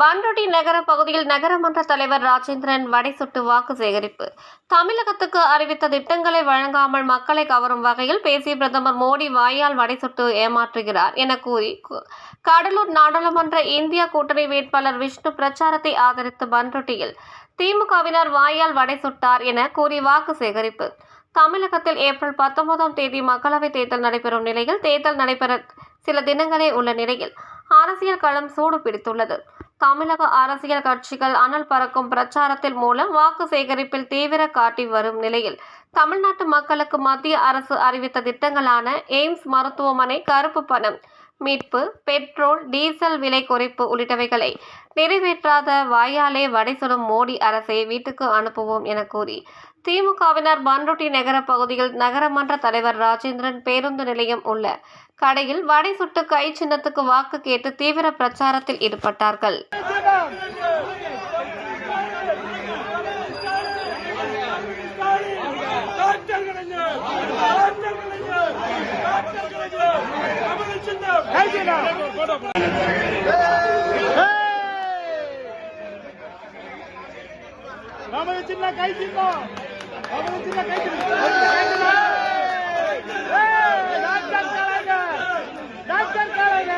பண்ருட்டி நகர பகுதியில் நகரமன்ற தலைவர் ராஜேந்திரன் வடைசுட்டு வாக்கு சேகரிப்பு. தமிழகத்துக்கு அறிவித்த திட்டங்களை வழங்காமல் மக்களை கவரும் வகையில் பேசிய பிரதமர் மோடி வாயால் வடைசுட்டு ஏமாற்றுகிறார் என கூறி கடலூர் நாடாளுமன்ற இந்தியா கூட்டணி வேட்பாளர் விஷ்ணு பிரச்சாரத்தை ஆதரித்து பண்ருட்டியில் திமுகவினர் வாயால் வடை சுட்டார் என கூறி வாக்கு சேகரிப்பு. தமிழகத்தில் ஏப்ரல் பத்தொன்பதாம் தேதி மக்களவைத் தேர்தல் நடைபெறும் நிலையில் தேர்தல் நடைபெற சில தினங்களே உள்ள நிலையில் அரசியல் களம் சூடு பிடித்துள்ளது தமிழக அரசியல் கட்சிகள் அனல் பறக்கும் பிரச்சாரத்தின் மூலம் வாக்கு சேகரிப்பில் தீவிர காட்டி வரும் நிலையில் தமிழ்நாட்டு மக்களுக்கு மத்திய அரசு அறிவித்த திட்டங்களான எய்ம்ஸ் மருத்துவமனை கருப்பு பணம் மீட்பு பெட்ரோல் டீசல் விலை குறைப்பு உள்ளிட்டவைகளை நிறைவேற்றாத வாயாலே வடை சுடும் மோடி அரசை வீட்டுக்கு அனுப்புவோம் என கூறி திமுகவினர் பண்ருட்டி நகர பகுதியில் நகரமன்ற தலைவர் ராஜேந்திரன் பேருந்து நிலையம் உள்ள கடையில் வடை சுட்டு கை சின்னத்துக்கு வாக்கு கேட்டு தீவிர பிரச்சாரத்தில் ஈடுபட்டார்கள். சின்னம் கை சின்னம் போடா நமது சின்ன கை சின்னம்